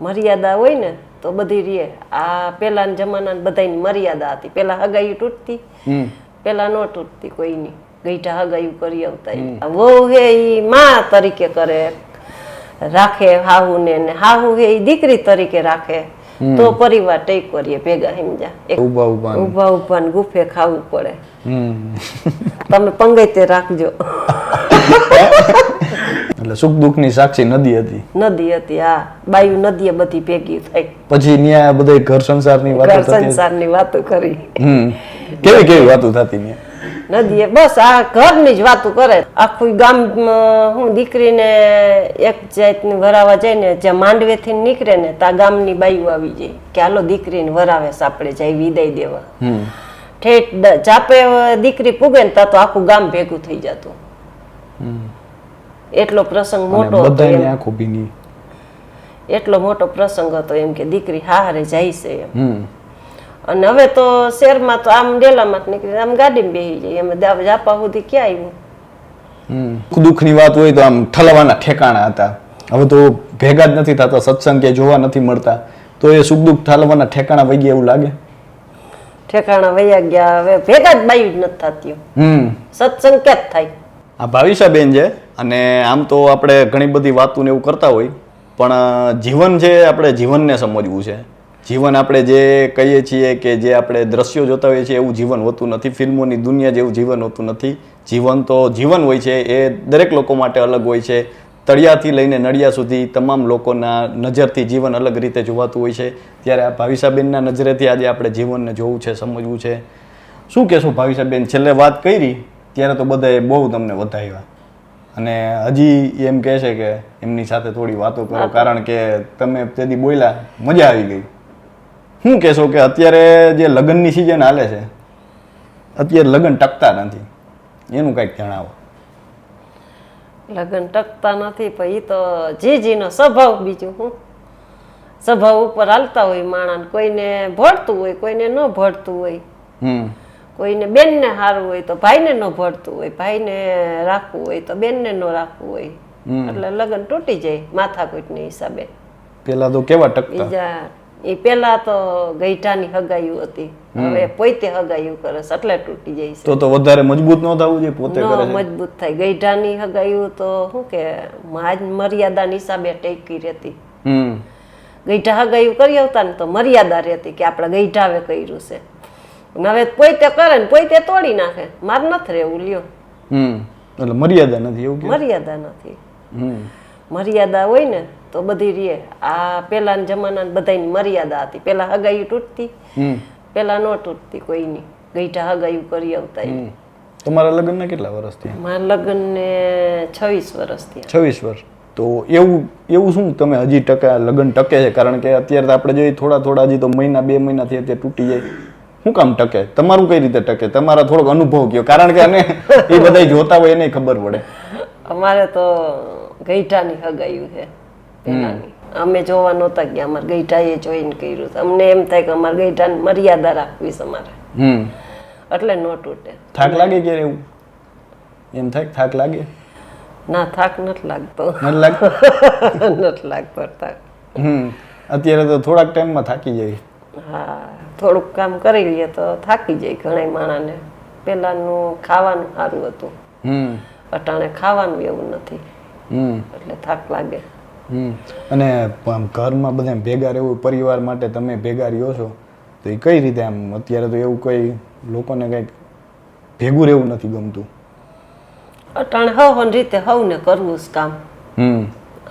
મર્યાદા હોય ને તો બધી રીએ. આ પેલાના જમાનાની બધાની મર્યાદા હતી. પેલા હગાઈ તૂટતી પેલા નો તૂટતી કોઈની. ગઈઠા હગાયું કરી આવતા વહુ હે ઈ માં તરીકે કરે. રાખે હાહુ ને. હાહુ હે ઈ દીકરી તરીકે રાખે. તો પરિવાર ટેક કરીએ ભેગા સમજા ઊભા ઊભા ઊભા ઊભા ને ગુફે ખાવું પડે. તમે પંગતે રાખજો. એટલે સુખ દુઃખની સાક્ષી નદી હતી. નદી હતી હા. બાયુ નદીએ બધી ભેગી થઈ. પછી ન્યા બધે ઘર સંસારની વાતો ઘર સંસારની વાતો કરી. કેવી કેવી વાતો થતી ન્યા? નદીએ બસ આ ઘરની જ વાતો કરે. આખું ગામ હું દીકરીને એક જાતની વરાવા જાય ને જ્યાં માંડવેથી નીકળે ને ત્યાં ગામની બાયુ આવી જાય. કે હાલો દીકરીને વરાવે સાપડે જાય વિદાય દેવા. ઠેઠ ચાપે દીકરી પૂગે ને ત્યાં તો આખું ગામ ભેગું થઈ જતું. એટલો પ્રસંગ મોટો હતો બધાયની એમ. આંખો એટલો મોટો પ્રસંગ હતો એમ કે દીકરી હારે જાય છે એમ. હમ. અને હવે તો શહેરમાં તો આમ ડેલામાં જ નીકળી આમ ગાડીમાં બેસી જાય. એમ જાપા સુધી ક્યાં આવ્યું હમ. દુઃખની વાત હોય તો આમ ઠલવાના ઠેકાણા હતા. હવે તો ભેગા જ નથી થતા સત્સંગ કે જોવા નથી મળતા. તો એ સુખ દુઃખ ઠાલવાના ઠેકાણા વહી ગયા એવું લાગે? ઠેકાણા વયા ગયા. હવે ભેગા જ બાયું જ નથી થતી હમ. સત્સંગ ક્યાં જ થાય? આ ભાવિશાબેન છે? અને આમ તો આપણે ઘણી બધી વાતો ને એવું કરતા હોય, પણ જીવન છે આપણે જીવનને સમજવું છે, જીવન આપણે જે કહીએ છીએ કે જે આપણે દ્રશ્યો જોતા હોઈએ છીએ એવું જીવન હોતું નથી, ફિલ્મોની દુનિયા જેવું જીવન હોતું નથી. જીવન તો જીવન હોય છે, એ દરેક લોકો માટે અલગ હોય છે. તળિયાથી લઈને નળિયા સુધી તમામ લોકોના નજરથી જીવન અલગ રીતે જોવાતું હોય છે. ત્યારે આ ભાવિશાબેનના નજરેથી આજે આપણે જીવનને જોવું છે, સમજવું છે. શું કહેશો ભાવિસાબેન છેલ્લે વાત કરી, ત્યારે તો બધાએ બહુ તમને વધાવ્યા અને હજી એમ કહે છે કે એમની સાથે થોડી વાતો કરો કારણ કે તમે તેથી બોલ્યા મજા આવી ગઈ. શું કહેશો કે અત્યારે જે લગ્નની સિઝન હાલે છે અત્યારે લગ્ન ટકતા નથી. એનું કંઈક જણાવો. લગ્ન ટકતા નથી પણ એ તો જીજીનો સ્વભાવ બીજું હું. સ્વભાવ ઉપર હાલતા હોય માણસ કોઈને ભળતું હોય કોઈને ન ભળતું હોય. હમ. કોઈને બેનને સારું હોય તો ભાઈને ન ભરતું હોય ભાઈને રાખવું હોય તો બેનને ન રાખવું હોય. એટલે લગ્ન તૂટી જાય માથાકૂટની હિસાબે. પેલા તો કેવા ટકતા? બીજા એ પેલા તો ગઈઠાની હગાયું હતી. હવે પોતે હગાયું કરે છે એટલે તૂટી જાય છે. તો તો વધારે મજબૂત ન થવું જોઈએ પોતે કરે મજબૂત થાય. ગઈઢાની હગાયું તો શું કે માજ મર્યાદાની હિસાબે ટેકી રહેતી. હમ. ગૈઠા હગાયું કરી આવતા ને તો મર્યાદા રહેતી કે આપણે ગઈઢાવે કર્યું છે. હવે પોતે કરે ને પોતે તોડી નાખે. માર નથી રહેવું લ્યો. હમ. એટલે મર્યાદા નથી એવું મર્યાદા નથી. હમ. મર્યાદા હોય ને તો બધી રીએ આ પેલાના જમાનાની બધાની મર્યાદા હતી. પેલા હગાયું તૂટતી પેલા ન તૂટતી કોઈની. ગઈઠા હગાયું કરી આવતા. તમારા લગ્નના કેટલા વર્ષ થયા? મારા લગ્નને છવ્વીસ વર્ષ થયા. છવ્વીસ વર્ષ. તો એવું એવું શું તમે હજી ટકા લગ્ન ટકે છે? કારણ કે અત્યારે તો આપણે જોઈએ થોડા થોડા હજી તો મહિના બે મહિના અત્યારે તૂટી જાય. શું કામ ટકે? તમારું કઈ રીતે ટકે? તમારા થોડોક અનુભવ કયો? કારણ કે અને એ બધા જોતા હોય એને ખબર પડે. અમારે તો ગઈઢાની હગાયું છે અમે જોવા નહોતા ગયા અમારે ગઈઢાએ જોઈને કર્યું અમને એમ થાય કે અમારે ગઈઢાની મર્યાદા રાખવી છે અમારે. હમ. એટલે ન તૂટે થાક લાગે કે એવું? એમ થાય થાક લાગે? ના થાક નથી લાગતો. નથી લાગતો? નથી લાગતો થાક. અત્યારે તો થોડાક ટાઈમમાં થાકી જાય. હા. થોડુંક કામ કરી લઈએ તો થાકી જાય ઘણા માણાને. પહેલાંનું ખાવાનું સારું હતું. અટાણે ખાવાનું એવું નથી. એટલે થાક લાગે. અને આમ ઘરમાં બધા ભેગા રહેવું પરિવાર માટે તમે ભેગા રહ્યો છો તો એ કઈ રીતે આમ અત્યારે તો એવું કઈ લોકોને કંઈક ભેગું રહેવું નથી ગમતું? અટાણે હવન રીતે હવને કરવું જ કામ. હા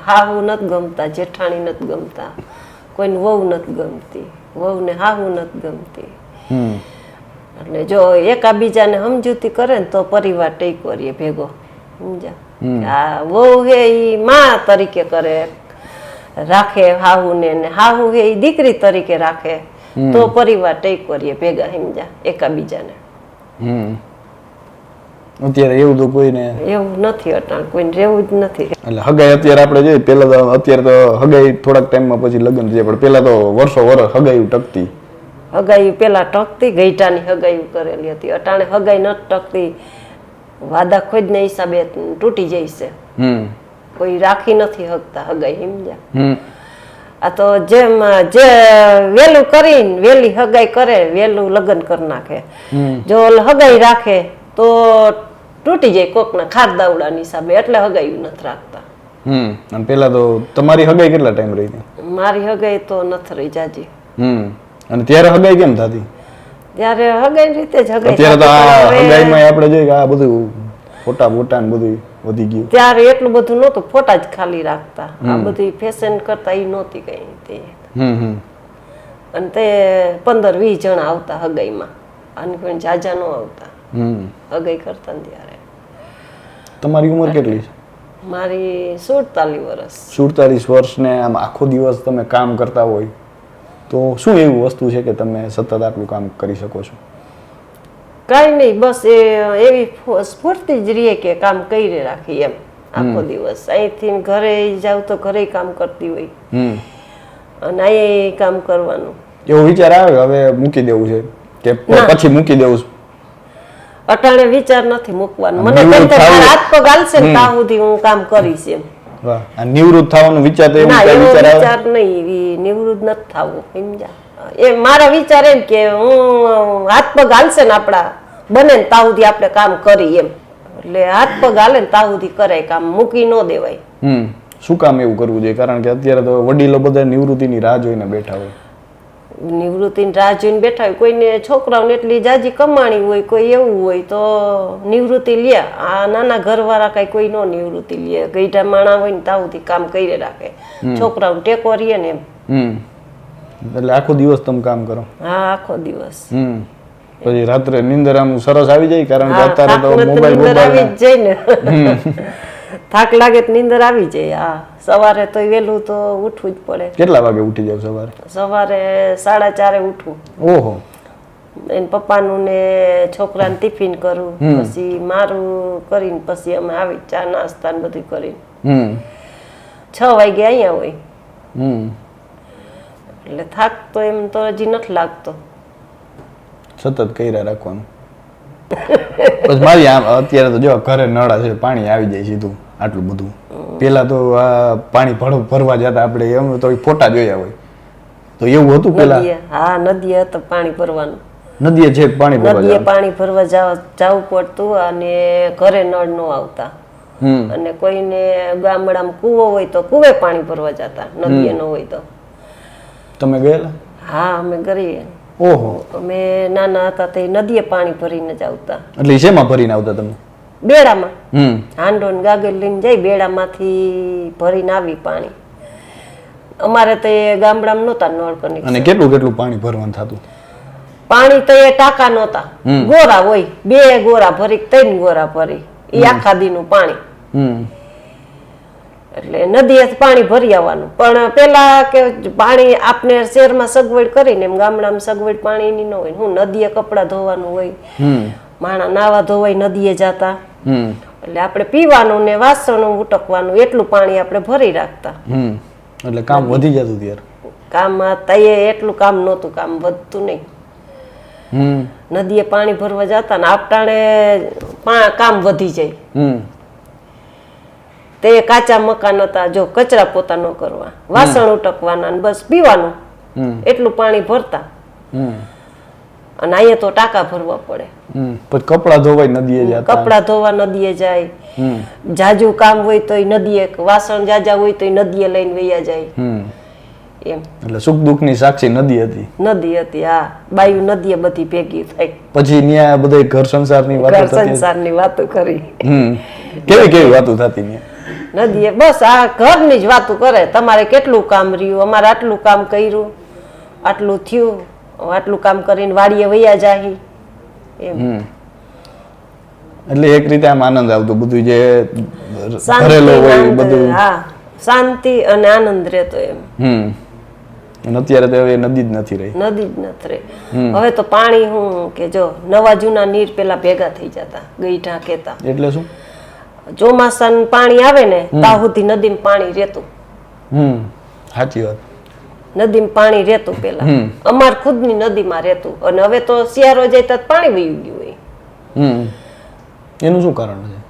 હાહુ નથી ગમતા જેઠાણી નથી ગમતા. કોઈને વહુ નથી ગમતી. વહુને હાહુ નથી ગમતી. એટલે જો એકાબીજાને સમજૂતી કરે ને તો પરિવાર ટેકો રહીએ ભેગો. સમજ્યા? આ વહુ હે ઈ માં તરીકે કરે. રાખે હાહુને ને હાહુ હે ઈ દીકરી તરીકે રાખે. તો પરિવાર ટેકો કરીએ ભેગા સમજ્યા? એકાબીજાને. હમ. અત્યારે એવું તો કોઈને એવું નથી અટાણ કોઈને રહેવું જ નથી. એટલે હગાઈ અત્યારે આપણે જોઈએ પહેલા તો અત્યારે તો હગાઈ થોડાક ટાઈમમાં પછી લગ્ન છે પણ પહેલા તો વર્ષો વર્ષ હગાઈ ટકતી. હગાઈ પેલા ટકતી ગઈટાની હગાઈ કરેલી હતી. અટાણે હગાઈ ન ટકતી. વાદા ખોજને હિસાબે તૂટી જાય છે. હમ. કોઈ રાખી નથી હકતા હગાઈ સમજ્યા? આ તો જેમ જે વેલું કરીને વેલી હગાઈ કરે વેલું લગ્ન કરી નાખે. જો હગાઈ રાખે તો તૂટી જાય કોકના ખારદાવડાની હિસાબે એટલે હગાઈ નથી રાખતા. હમ અને પેલા તો તમારી હગાઈ કેટલા ટાઈમ રહી હતી? મારી હગાઈ તો નથી રહી જાજી. હમ અને ત્યારે હગાઈ કેમ થતી? ત્યારે હગાઈ રીતે જ હગાઈ ત્યારે તો હગાઈમાં આપણે જોઈએ કે આ બધું ફોટા બોટા ને બધું વધી ગયું. ત્યારે એટલું બધું નહોતું ફોટા જ ખાલી રાખતા. આ બધી ફેશન કરતા એ નહોતી કઈ તે. હમ હમ. અને તે પંદર વીસ જણા આવતા હગાઈમાં. અને જાજા ન આવતા. અગઈ કરતા ને ત્યારે. તમારી ઉંમર કેટલી છે? મારી સુડતાલીસ વર્ષ. સુડતાલીસ વર્ષને આમ આખો દિવસ તમે કામ કરતા હોય તો શું એવું વસ્તુ છે કે તમે સતત આટલું કામ કરી શકો છો? કાંઈ નહીં બસ એ એવી સ્ફૂર્તિ જ રહીએ કે કામ કરી રાખી એમ આખો દિવસ. અહીંથી ઘરે જાવ તો ઘરે કામ કરતી હોય. અને અહીંયા કામ કરવાનું. એવો વિચાર આવે હવે મૂકી દેવું છે. કે પછી મૂકી દેવું છે? અટાણે વિચાર નથી મૂકવાનો. મને તેમ મારા હાથ પગ હાલશે ને ત્યાં સુધી હું કામ કરીશ એમ. વાહ. નિવૃત્ત થવાનું વિચાર તો એવું વિચાર આવે? વિચાર નહીં. નિવૃત્ત નથી થવું સમજ્યા? એ મારા વિચાર એમ કે હું હાથ પગ હાલશે ને આપણા બને ને ત્યાં સુધી આપણે કામ કરી એમ. એટલે હાથ પગ હાલે ને ત્યાં સુધી કરાય કામ. મૂકી ન દેવાય. હમ. શું કામ એવું કરવું જોઈએ? કારણ કે અત્યારે તો વડીલો બધા નિવૃત્તિની રાહ જોઈને બેઠા હોય. નિવૃત્તિની રાહ જોઈને બેઠા હોય કોઈને છોકરાઓને એટલી જાજી કમાણી હોય કોઈ એવું હોય તો નિવૃત્તિ લે. આ નાના ઘરવાળા કાંઈ કોઈ નો નિવૃત્તિ લે. ગઈઢા માણા હોય ને તાવથી કામ કરી રાખે. છોકરાઓને ટેકો રહીએ ને એમ. એટલે આખો દિવસ તમે કામ કરો. હા આખો દિવસ. પછી રાત્રે નિંદર આમ સરસ આવી જાય કારણ કે અત્યારે તો મોબાઈલ મોબાઈલ આવી જાય ને. થાક લાગે તો નીંદર આવી જાય. હા સવારે તો વહેલું તો ઉઠવું જ પડે. કેટલા વાગે ઉઠી જાવ સવારે? સવારે સાડા ચારે ઉઠવું ઓહો. એને પપ્પાનું ને છોકરાને ટિફિન કરું પછી મારું કરીને પછી અમે આવી ચા નાસ્તા ને બધું કરીને. છ વાગે અહીંયા હોય. હમ. એટલે થાક તો એમ તો હજી નથી લાગતો. સતત કર્યા રાખવાનું. બસ મારી આમ અત્યારે તો જો ઘરે નળા છે પાણી આવી જાય સીધું. આટલું બધું. પેલા તો આ પાણી ભરો ભરવા જતા આપણે એમ તો ફોટા જોયા હોય. તો એવું હતું પેલા? હા નદીએ તો પાણી ભરવાનું. નદીએ છે પાણી ભરવા નદીએ પાણી ભરવા જાવ જવું પડતું અને ઘરે નળ ન આવતા. હમ. અને કોઈને ગામડામાં કૂવો હોય તો કૂવે પાણી ભરવા જતા નદીએ ન હોય તો. તમે ગયેલા? હા અમે કરીએ ઓહો. અમે નાના હતા તે નદીએ પાણી ભરીને જ આવતા. એટલે શેમાં ભરીને આવતા તમે? બેડામાં. હાંડો ને ગાગર લઈને જઈ બેડામાંથી ભરીને આવી પાણી. અમારે તો એ ગામડામાં નહોતા નળ કનેક્શન અને કેટલું કેટલું પાણી ભરવાનું થતું? પાણી તો એ ટાંકા નહોતા. ગોરા હોય બે ગોરા ભરી ત્રણ ગોરા ભરી. એ આખા દીનું પાણી. એટલે નદીએ પાણી ભરી આવવાનું. પણ પેલા કે પાણી આપને શહેરમાં સગવડ કરીને એમ ગામડામાં સગવડ પાણીની ન હોય હું નદીએ કપડાં ધોવાનું હોય. માણા નાવા ધોવાય નદીએ જાતા. એટલે આપણે પીવાનું ને વાસણો ઉટકવાનું એટલું પાણી આપણે ભરી રાખતા. એટલે કામ વધી જતું ત્યારે. કામમાં તઈએ એટલું કામ નહોતું કામ વધતું નહીં. નદીએ પાણી ભરવા જતા ને આપટાણે કામ વધી જાય. હમ. તે કાચા મકાન હતા જો કચરા પોતા ન કરવા. વાસણ ઉટકવાના ને બસ પીવાનું. એટલું પાણી ભરતા. અને અહીંયા તો ટાંકા ભરવા પડે. પછી કપડા ધોવાય નદીએ જાય કપડાં ધોવા નદીએ જાય. જાજુ કામ હોય તો નદીએ વાસણ જાજા હોય તો નદીએ લઈને વૈયા જાય. એમ. એટલે સુખ દુઃખની સાક્ષી નદી હતી. નદી હતી હા. બાયુ નદીએ બધી ભેગી થઈ પછી ન્યા બધા ઘર સંસારની વાતો ઘર થતી સંસારની વાતો કરી. કેવી કેવી વાતો થતી ન્યા? નદીએ બસ આ ઘરની જ વાતો કરે. તમારે કેટલું કામ રહ્યું? અમારે આટલું કામ કર્યું. આટલું થયું. આટલું કામ કરીને વાડીએ વૈયા જાહી. એમ. એટલે એક રીતે આમ આનંદ આવતો બધું જે ભરેલો હોય બધું. હા. શાંતિ અને આનંદ રહેતો એમ. હમ. અત્યારે તો હવે નદી જ નથી રહી. નદી જ નથી રહી. હવે તો પાણી હું કે જો નવા જૂના નીર પેલા ભેગા થઈ જતા ગઈઠા કેતા એટલે શું? ચોમાસાનું પાણી આવે ને ત્યાં સુધી નદીમાં પાણી રહેતું. હમ. સાચી વાત. નદીમાં પાણી રહેતું પેલા. અમાર ખુદની નદીમાં રહેતું. અને હવે તો શિયાળો જાય તો પાણી વહી ગયું હોય. એનું શું કારણ છે?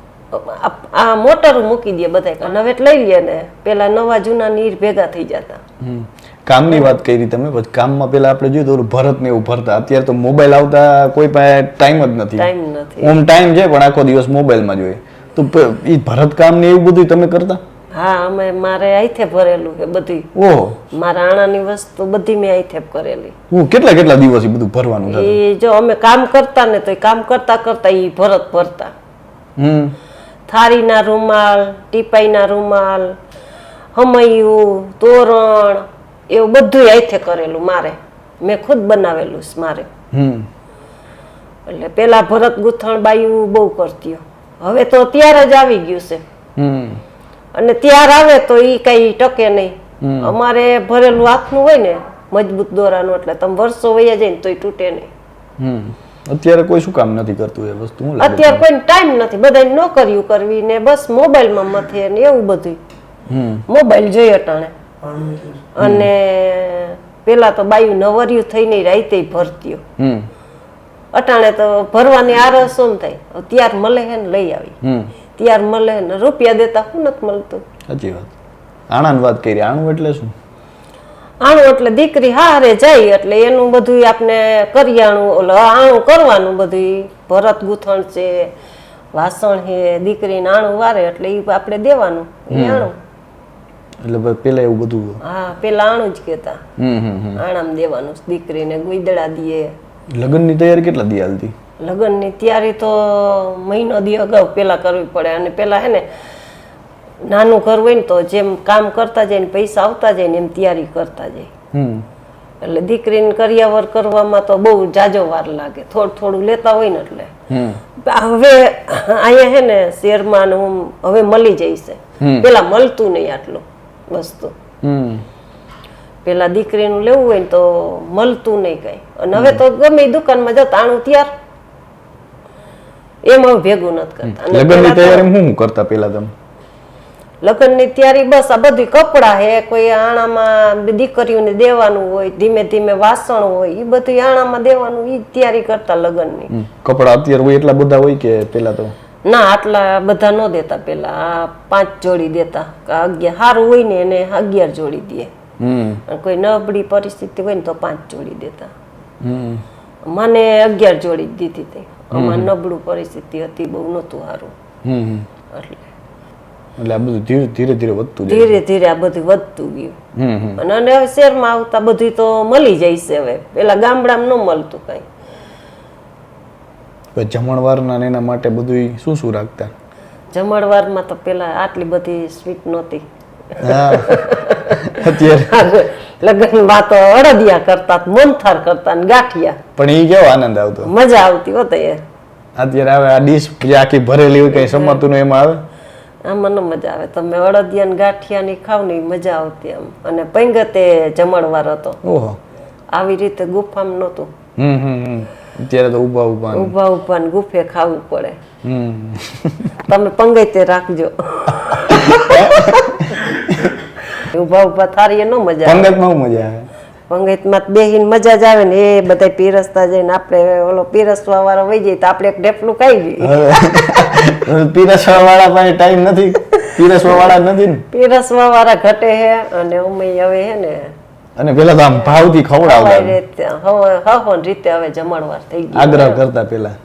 આ- મોટર મૂકી દે બધા અને હવે લઈ લે ને. પેલા નવા જૂના નીર ભેગા થઈ જતા. કામની વાત કરી તમે પછી કામમાં પેલા આપણે જોયું તો ભરત ને એવું ભરતા. અત્યારે તો મોબાઈલ આવતા કોઈ પાસે ટાઈમ જ નથી. ટાઈમ નથી. ઓમ ટાઈમ છે પણ આખો દિવસ મોબાઈલમાં જોઈએ તો એ ભરત કામ ને એવું બધું તમે કરતા? હા અમે મારે આઈથે ભરેલું કે બધી. ઓહો. મારા આણાની વસ્તુ બધી મેં આઈથે કરેલી હું કેટલા કેટલા દિવસ બધું ભરવાનું એ જો અમે કામ કરતા ને તો કામ કરતા કરતા એ ભરત ભરતા. હમ. થારીના રૂમાલ ટીપાઈના રૂમાલ હમૈયું તોરણ એવું બધું આઈથે કરેલું મારે. મેં ખુદ બનાવેલું છે મારે. હમ. એટલે પેલા ભરત ગૂંથણ બાયું બહુ કરતી હવે તો ત્યારે જ આવી ગયું છે. હમ. અને ત્યાર આવે તો એ કઈ ટકે નહીં. અમારે ભરેલું આખનું હોય ને મજબૂત દોરાનું એટલે તમે વર્ષો વયા જાય ને તોય તૂટે નહીં. અત્યારે કોઈ શું કામ નથી કરતું એ વસ્તુ અત્યારે કોઈ ટાઈમ નથી બધાને નોકરીઓ કરવી ને બસ મોબાઈલમાં મથે ને એવું બધું હમ. મોબાઈલ જોઈએ અટાણે. અને પેલા તો બાયું નવર્યું થઈને રાઈતે ભરતીઓ. હમ. અટાણે તો ભરવાની આરસ થાય. ત્યાર મળે હે ને લઈ આવી. હમ. ત્યાર મળે ને રૂપિયા દેતા શું નથી મળતું. સાચી વાત. આણાની વાત કરી. આણું એટલે શું? આણું એટલે દીકરી હારે જાય એટલે એનું બધું આપણે કરિયાણું ઓલો આણું કરવાનું બધું ભરત ગૂંથણ છે વાસણ છે દીકરીને આણું વારે એટલે એ આપણે દેવાનું એ આણું. એટલે પેલા એવું બધું હા પેલા આણું જ કહેતા. હમ હમ હમ. આણામ દેવાનું દીકરીને ગુઈદડા દઈએ. લગ્નની તૈયારી કેટલા દી હાલતી લગ્નની તૈયારી તો મહિનો દી અગાઉ પેલા કરવી પડે. અને પેલા હે ને નાનું ઘર હોય ને તો જેમ કામ કરતા જાય ને પૈસા આવતા જાય ને એમ તૈયારી કરતા જાય. એટલે દીકરીને કરિયાવર કરવામાં તો બહુ જાજો વાર લાગે. થોડું થોડું લેતા હોય ને એટલે. હમ. હવે અહીંયા હે ને શેરમાં હું હવે મળી જઈશે. પેલા મળતું નહીં આટલું વસ્તુ. પેલા દીકરીનું લેવું હોય ને તો મળતું નહીં કઈ. અને હવે તો ગમે દુકાનમાં જતા આણું ત્યાર. એમ ભેગું નથી કરતા. લગ્નની તૈયારી શું કરતા પેલા તમે? લગ્નની તૈયારી બસ આ બધું કપડાં હે કોઈ આણામાં દીકરીઓને દેવાનું હોય ધીમે ધીમે વાસણ હોય એ બધું આણામાં દેવાનું એ તૈયારી કરતા લગ્નની. કપડા અત્યારે હોય એટલા બધા હોય કે પેલા તો? ના આટલા બધા ન દેતા પેલા આ પાંચ જોડી દેતા. અગિયાર. સારું હોય ને એને અગિયાર જોડી દે. કોઈ નબળી પરિસ્થિતિ હોય ને તો પાંચ જોડી દેતા. મને અગિયાર જોડી દીધી હતી. અમારે નબળું પરિસ્થિતિ હતી બહુ નહોતું સારું. એટલે એટલે આ બધું ધીરે ધીરે ધીરે વધતું ધીરે ધીરે આ બધું વધતું ગયું. અને અને હવે શહેરમાં આવતા બધું તો મળી જાય છે હવે. પેલા ગામડામાં ન મળતું કઈ. જમણવારના ને એના માટે બધું શું શું રાખતા? જમણવારમાં તો પેલા આટલી બધી સ્વીટ નહોતી. લગ્નમાં તો અડદિયા કરતા મોનથાર કરતા ને ગાંઠિયા. પણ એ કેવો આનંદ આવતો? મજા આવતી હોત એ અત્યારે આવે આ ડીશ આખી ભરેલી હોય કઈ સમાતું એમાં આવે? આમાં ન મજા આવે. તમે અડદિયા ને ગાંઠિયા ની ખાવ ને મજા આવતી આમ અને પંગતે જમણવાર હતો. ઓહો. આવી રીતે ગુફામાં નહોતું. હમ હમ અત્યારે તો ઊભા ઊભા ઊભા ઊભા ઊભા ને ગુફે ખાવું પડે. હમ. તમે પંગતે રાખજો. ઊભા ઊભા થારીએ નો મજા આવે. પંગતમાં બહુ મજા આવે? પંગતમાં બેહીને મજા જ આવે ને એ બધા પીરસતા જઈને આપણે ઓલો પીરસવા વાળો વહી જાય તો આપણે એક ઢેફલું ખાઈ જઈએ પીરસવા વાળા પાસે ટાઈમ નથી. પીરસવા વાળા નથી ને. પીરસવા વાળા ઘટે હે અને અમે હવે હે ને. અને પેલા તો આમ ભાવથી ખવડાવતા હવે હવન રીતે હવે જમણવાર થઈ ગઈ આગ્રહ કરતા પેલા.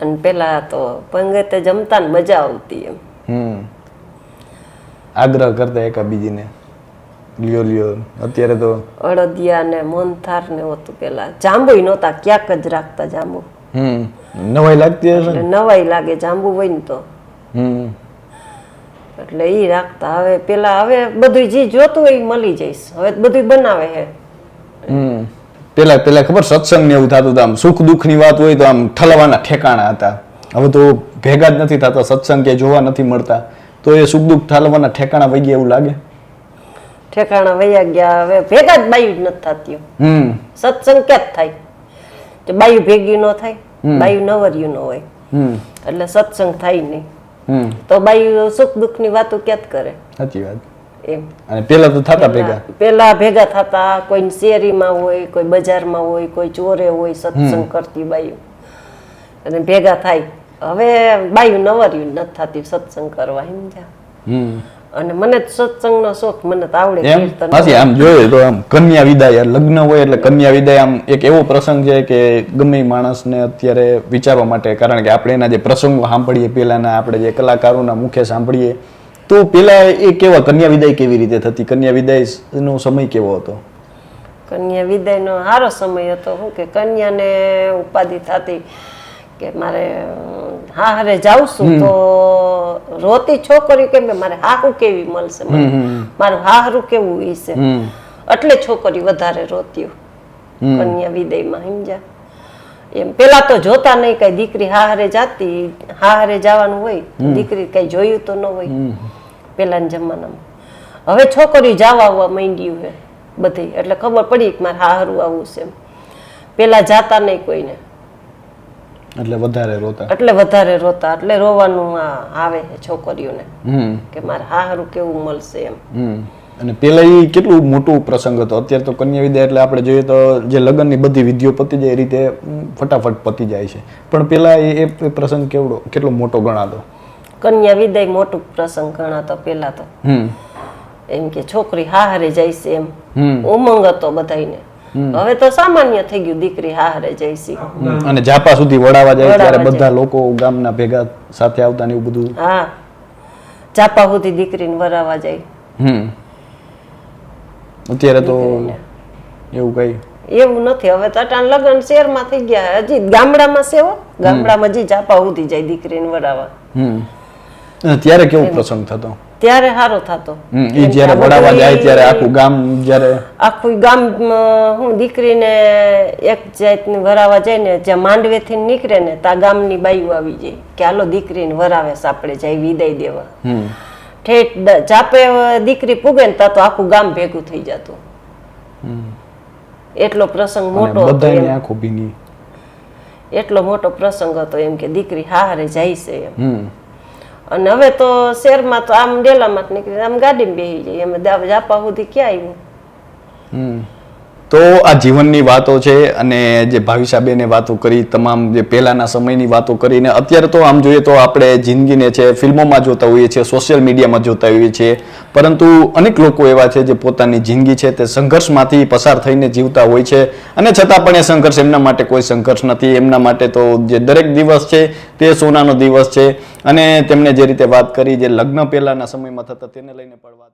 અને પેલા તો પંગતે જમતા ને મજા આવતી એમ. હમ. આગ્રહ કરતા એકા બીજીને લ્યો લ્યો. અત્યારે તો અડદિયા ને મોનથાર ને હતું પેલા. જાંબુ નહોતા ક્યાંક જ રાખતા જાંબુ. હમ. નવાઈ લાગતી હશે નવાઈ લાગે જાંબુ હોય ને તો. હમ. એટલે એ રાખતા. હવે પેલા હવે બધું જે જોતું હોય મળી જઈશ. હવે બધું બનાવે હે. હમ. પેલા પેલા ખબર સત્સંગ ને એવું થતું આમ સુખ દુઃખની વાત હોય તો આમ ઠલવાના ઠેકાણા હતા. હવે તો ભેગા જ નથી થતા સત્સંગ કે જોવા નથી મળતા. તો એ સુખ દુઃખ ઠાલવાના ઠેકાણા વહી ગયા એવું લાગે? ઠેકાણા વયા ગયા. હવે ભેગા જ બાયું જ નથી થતી હમ. સત્સંગ કે જ થાય. તો બાયું ભેગી ન થાય બાયું નવર્યું ન હોય. એટલે સત્સંગ થાય નહીં. તો બાયું સુખ દુઃખની વાતો ક્યાં કરે? સાચી વાત. એમ. અને પેલા તો થતા ભેગા? પેલા ભેગા થતા. કોઈ શેરીમાં હોય કોઈ બજારમાં હોય કોઈ ચોરે હોય સત્સંગ કરતી બાયું. અને ભેગા થાય. હવે બાયું નવર્યું નથી થતી સત્સંગ કરવા સમજ્યા હમ. અને મને સત્સંગનો શોખ મને તો આવડે પાછી આમ જોઈએ તો આમ કન્યા વિદાય લગ્ન હોય એટલે કન્યા વિદાય આમ એક એવો પ્રસંગ છે કે ગમે માણસને અત્યારે વિચારવા માટે કારણ કે આપણે એના જે પ્રસંગો સાંભળીએ પેલાના આપણે જે કલાકારોના મુખે સાંભળીએ તો પેલા એ કેવા કન્યા વિદાય કેવી રીતે થતી? કન્યા વિદાય નો સમય કેવો હતો? કન્યા વિદાયનો સારો સમય હતો શું કે કન્યાને ઉપાધિ થતી. કે મારે હા હારે જાઉં છું તો રોતી છોકરી કે મારે હાહુ કેવી મળશે મારું હાહરું કેવું હશે એટલે છોકરી વધારે રોતી કન્યા વિદયમાં સમજ્યા? એમ પેલા તો જોતા નહીં કઈ દીકરી હાહરે જાતી હાહરે જવાનું હોય દીકરી કઈ જોયું તો ન હોય. પેલાના જમાનામાં. હવે છોકરીઓ જવા આવવા માંડ્યું હે બધી. એટલે ખબર પડી કે મારે હાહરું આવું છે. પેલા જાતા નહીં કોઈને. એટલે વધારે રોતા. એટલે વધારે રોતા. એટલે રોવાનું આવે છે છોકરીઓને. કે મારે હારું કેવું મળશે એમ. હમ. અને પેલા એ કેટલું મોટું પ્રસંગ હતો. અત્યારે તો કન્યા વિદાય એટલે આપણે જોઈએ તો જે લગ્નની બધી વિધિઓ પતી જાય એ રીતે ફટાફટ પતી જાય છે. પણ પેલા એ પ્રસંગ કેવડો કેટલો મોટો ગણાતો? કન્યા વિદાય મોટું પ્રસંગ ગણાતો પેલા તો. હમ. એમ કે છોકરી હારે જાય છે એમ ઉમંગ હતો બધાયને. હવે તો સામાન્ય થઈ ગયું દીકરી હારે જાય છે અને જાપા સુધી વડાવા જાય ત્યારે બધા લોકો ગામના ભેગા સાથે આવતા ને એવું બધું. હા. ચાપા સુધી દીકરીને વરાવા જાય. હમ. અત્યારે તો એવું કઈ. એવું નથી. હવે તટાણ લગ્ન શહેરમાં થઈ ગયા. હજી ગામડામાં સેવો ગામડામાં હજી ચાપા સુધી જાય દીકરીને વરાવા. હમ. ત્યારે કેવો પ્રસંગ થતો? ત્યારે સારો થતો. એ જ્યારે વડાવા જાય ત્યારે આખું ગામ જ્યારે આખું ગામ હું દીકરીને એક જાતની વરાવા જાય ને જ્યાં માંડવેથી નીકળે ને ત્યાં ગામની બાઈઓ આવી જાય કે હાલો દીકરીને વરાવે છે આપણે જાય વિદાય દેવા. ઠેઠ જાપે દીકરી પૂગે ને ત્યાં તો આખું ગામ ભેગું થઈ જતું. એટલો પ્રસંગ મોટો ભીની એટલો મોટો પ્રસંગ હતો એમ કે દીકરી હારે જાય છે એમ. અને હવે તો શહેરમાં તો આમ ડેલામાં જ નીકળી આમ ગાડીમાં બેસી જાય એમ જાપા સુધી ક્યાં આવ્યું હમ. તો આ જીવનની વાતો છે અને જે ભાવિશાબેને વાતો કરી, તમામ જે પહેલાના સમયની વાતો કરીને, અત્યારે તો આમ જોઈએ તો આપણે જિંદગીને છે ફિલ્મોમાં જોતા હોઈએ છીએ, સોશિયલ મીડિયામાં જોતા હોઈએ છીએ. પરંતુ અનેક લોકો એવા છે જે પોતાની જિંદગી છે તે સંઘર્ષમાંથી પસાર થઈને જીવતા હોય છે. અને છતાં પણ એ સંઘર્ષ એમના માટે કોઈ સંઘર્ષ નથી. એમના માટે તો જે દરેક દિવસ છે તે સોનાનો દિવસ છે. અને તેમણે જે રીતે વાત કરી, જે લગ્ન પહેલાના સમયમાં થતા, તેને લઈને પણ વાત